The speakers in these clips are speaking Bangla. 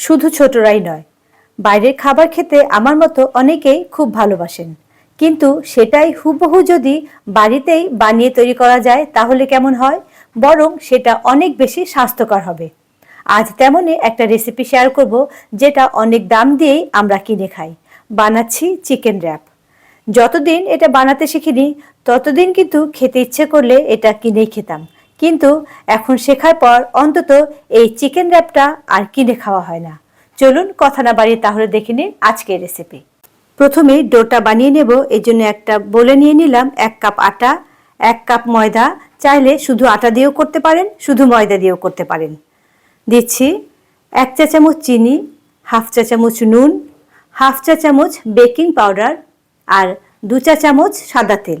শুধু ছোটরাই নয়, বাইরের খাবার খেতে আমার মতো অনেকেই খুব ভালোবাসেন। কিন্তু সেটাই হুবহু যদি বাড়িতেই বানিয়ে তৈরি করা যায় তাহলে কেমন হয়? বরং সেটা অনেক বেশি স্বাস্থ্যকর হবে। আজ তেমনই একটা রেসিপি শেয়ার করব যেটা অনেক দাম দিয়েই আমরা কিনে খাই। বানাচ্ছি চিকেন র্যাপ যতদিন এটা বানাতে শিখিনি, ততদিন কিন্তু খেতে ইচ্ছে করলে এটা কিনেই খেতাম। কিন্তু এখন শেখার পর অন্তত এই চিকেন র্যাপটা আর কিনে খাওয়া হয় না। চলুন কথা না বাড়িয়ে তাহলে দেখে নিন আজকের রেসিপি প্রথমে ডোটা বানিয়ে নেব এই জন্য একটা বলে নিয়ে নিলাম এক কাপ আটা, এক কাপ ময়দা, চাইলে শুধু আটা দিয়েও করতে পারেন, শুধু ময়দা দিয়েও করতে পারেন। দিচ্ছি এক চা চামচ চিনি, হাফ চা চামচ নুন, হাফ চা চামচ বেকিং পাউডার আর দু চা চামচ সাদা তেল।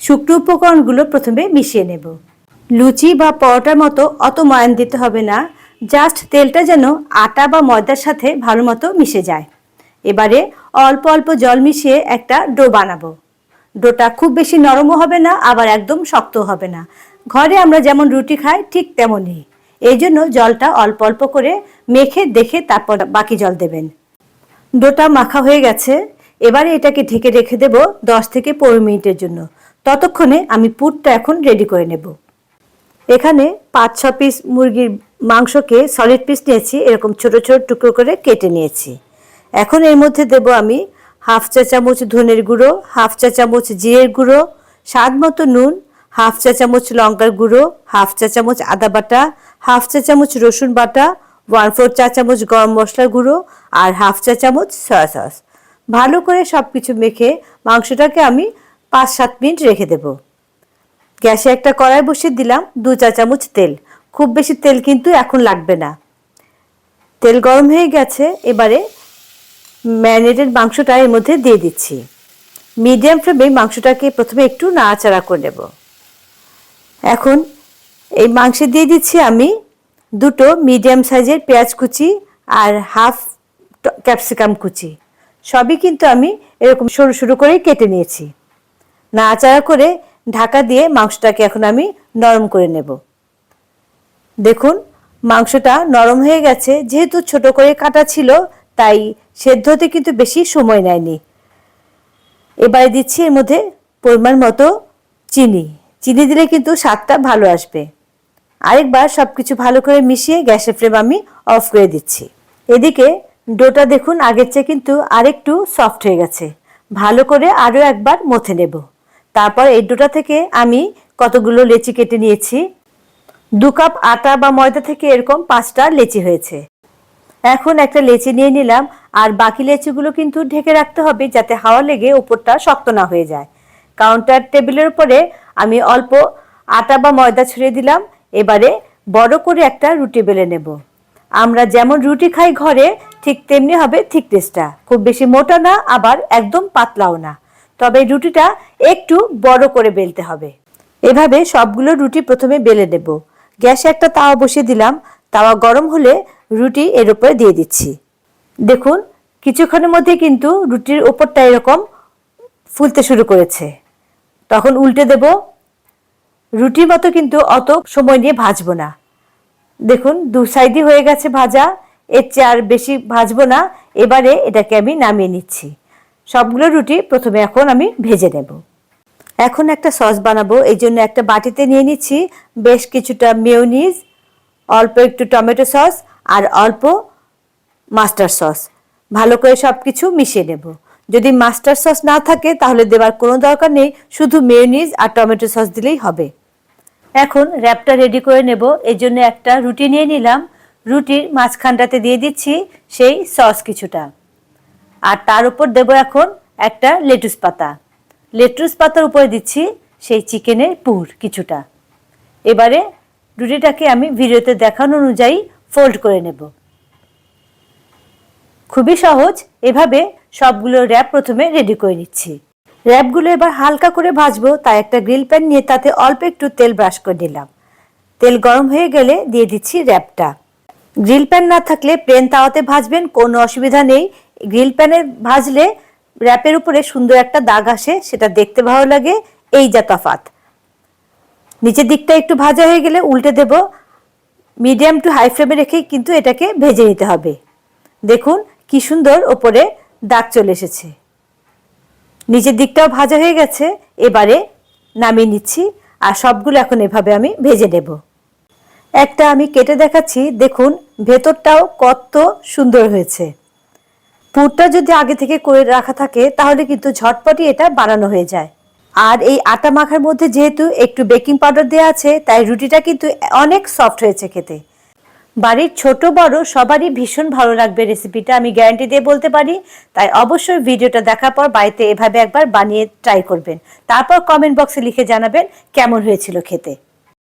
শুকনো উপকরণগুলো প্রথমে মিশিয়ে নেব। লুচি বা পরোটার মতো অত ময়ান দিতে হবে না। জাস্ট তেলটা যেন আটা বা ময়দার সাথে ভালো মতো মিশে যায়। এবারে অল্প অল্প জল মিশিয়ে একটা ডো বানাবো। ডোটা খুব বেশি নরমও হবে না, আবার একদম শক্ত হবে না। ঘরে আমরা যেমন রুটি খাই, ঠিক তেমনই এই জন্য জলটা অল্প অল্প করে মেখে, দেখে তারপর বাকি জল দেবেন। ডোটা মাখা হয়ে গেছে। এবারে এটাকে ঢেকে রেখে দেব দশ থেকে পনেরো মিনিটের জন্য। ততক্ষণে আমি পুরটা এখন রেডি করে নেব। এখানে পাঁচ, ছ পিস মুরগির মাংসকে সলিড পিস নিয়েছি, এরকম ছোট ছোট টুকরো করে কেটে নিয়েছি। এখন এর মধ্যে দেব আমি হাফ চা চামচ ধনের গুঁড়ো, হাফ চা চামচ জিরের গুঁড়ো, স্বাদ মতো নুন, হাফ চা চামচ লঙ্কার গুঁড়ো, হাফ চা চামচ আদা বাটা, হাফ চা চামচ রসুন বাটা ওয়ান ফোর চা চামচ গরম মশলার গুঁড়ো আর হাফ চা চামচ সয়া সস ভালো করে সব কিছু মেখে মাংসটাকে আমি পাঁচ, সাত মিনিট রেখে দেব। গ্যাসে একটা কড়াই বসিয়ে দিলাম দু চা চামচ তেল। খুব বেশি তেল কিন্তু এখন লাগবে না। তেল গরম হয়ে গেছে, এবারে ম্যারিনেটেড মাংসটা এর মধ্যে দিয়ে দিচ্ছি। মিডিয়াম ফ্লেমে মাংসটাকে প্রথমে একটু নাড়াচাড়া করে নেব। এখন এই মাংসে দিয়ে দিচ্ছি আমি দুটো মিডিয়াম সাইজের পেঁয়াজ কুচি আর হাফ ক্যাপসিকাম কুচি। সবই কিন্তু আমি এরকম সরু সরু করে কেটে নিয়েছি। নাড়াচাড়া করে ঢাকা দিয়ে মাংসটাকে এখন আমি নরম করে নেব। দেখুন, মাংসটা নরম হয়ে গেছে, যেহেতু ছোট করে কাটা ছিল, তাই সেদ্ধ হতে কিন্তু বেশি সময় নেয়নি। এবারে দিচ্ছি এর মধ্যে পরিমাণ মতো চিনি। চিনি দিলে কিন্তু স্বাদটা ভালো আসবে। আরেকবার সব কিছু ভালো করে মিশিয়ে গ্যাসের ফ্লেম আমি অফ করে দিচ্ছি। এদিকে ডোটা দেখুন, আগের চেয়ে কিন্তু আরেকটু সফট হয়ে গেছে। ভালো করে আরও একবার মথে নেব। তারপর এই দুটা থেকে আমি কতগুলো লেচি কেটে নিয়েছি? দু কাপ আটা বা ময়দা থেকে এরকম পাঁচটা লেচি হয়েছে। এখন একটা লেচি নিয়ে নিলাম, আর বাকি লেচিগুলো কিন্তু ঢেকে রাখতে হবে যাতে হাওয়া লেগে ওপরটা শক্ত না হয়ে যায়। কাউন্টার টেবিলের উপরে আমি অল্প আটা বা ময়দা ছড়িয়ে দিলাম, এবারে বড় করে একটা রুটি বেলে নেব। আমরা যেমন রুটি খাই ঘরে, ঠিক তেমনি হবে থিকনেসটা। খুব বেশি মোটা না, আবার একদম পাতলাও না। তবে রুটিটা একটু বড় করে বেলতে হবে। এভাবে সবগুলো রুটি প্রথমে বেলে নেব। গ্যাসে একটা তাওয়া বসিয়ে দিলাম। তাওয়া গরম হলে রুটি এর উপরে দিয়ে দিচ্ছি। দেখুন, কিছুক্ষণের মধ্যে কিন্তু রুটির ওপরটা এরকম ফুলতে শুরু করেছে। তখন উল্টে দেব। রুটির মতো কিন্তু অত সময় নিয়ে ভাজবো না। দেখুন, দু সাইডই হয়ে গেছে ভাজা। এর চেয়ে আর বেশি ভাজবো না। এবারে এটাকে আমি নামিয়ে নিচ্ছি। সবগুলো রুটি প্রথমে এখন আমি ভেজে নেব। এখন একটা সস বানাবো, এই জন্য একটা বাটিতে নিয়ে নিচ্ছি বেশ কিছুটা মেয়োনিজ, অল্প একটু টমেটো সস আর অল্প মাস্টার সস। ভালো করে সব কিছু মিশিয়ে নেব। যদি মাস্টার সস না থাকে তাহলে দেওয়ার কোনো দরকার নেই, শুধু মেয়োনিজ আর টমেটো সস দিলেই হবে। এখন র্যাপটা রেডি করে নেব। এই জন্য একটা রুটি নিয়ে নিলাম। রুটির মাঝখানটাতে দিয়ে দিচ্ছি সেই সস কিছুটা। আর তার উপর দেব এখন একটা লেটুস পাতা। লেটুস পাতার উপরে দিচ্ছি সেই চিকেনের পুর কিছুটা। এবারে রুটিটাকে আমি ভিডিওতে দেখানো অনুযায়ী ফোল্ড করে নেব। খুবই সহজ, এভাবে সবগুলো র্যাপ প্রথমে রেডি করে নিচ্ছি। র্যাপগুলো এবার হালকা করে ভাজবো, তাই একটা গ্রিল প্যান নিয়ে তাতে অল্প একটু তেল ব্রাশ করে নিলাম। তেল গরম হয়ে গেলে দিয়ে দিচ্ছি র্যাপটা গ্রিল প্যান না থাকলে প্লেন তাওয়াতে ভাজবেন, কোনো অসুবিধা নেই। গ্রিল প্যানে ভাজলে র্যাপের উপরে সুন্দর একটা দাগ আসে, সেটা দেখতে ভালো লাগে। এই যা তফাত নিচের দিকটা একটু ভাজা হয়ে গেলে উল্টে দেব। মিডিয়াম টু হাই ফ্লেমে রেখে কিন্তু এটাকে ভেজে নিতে হবে। দেখুন কি সুন্দর ওপরে দাগ চলে এসেছে। নিচের দিকটাও ভাজা হয়ে গেছে, এবারে নামিয়ে নিচ্ছি আর সবগুলো এখন এভাবে আমি ভেজে নেব। একটা আমি কেটে দেখাচ্ছি, দেখুন ভেতরটাও কত সুন্দর হয়েছে। পুরটা যদি আগে থেকে করে রাখা থাকে, তাহলে কিন্তু ঝটপটি এটা বানানো হয়ে যায়। আর এই আটা মাখার মধ্যে যেহেতু একটু বেকিং পাউডার দেওয়া আছে, তাই রুটিটা কিন্তু অনেক সফট হয়েছে খেতে। বাড়ির ছোট বড় সবারই ভীষণ ভালো লাগবে রেসিপিটা, আমি গ্যারান্টি দিয়ে বলতে পারি। তাই অবশ্যই ভিডিওটা দেখার পর বাড়িতে এভাবে একবার বানিয়ে ট্রাই করবেন। তারপর কমেন্ট বক্সে লিখে জানাবেন কেমন হয়েছিল খেতে।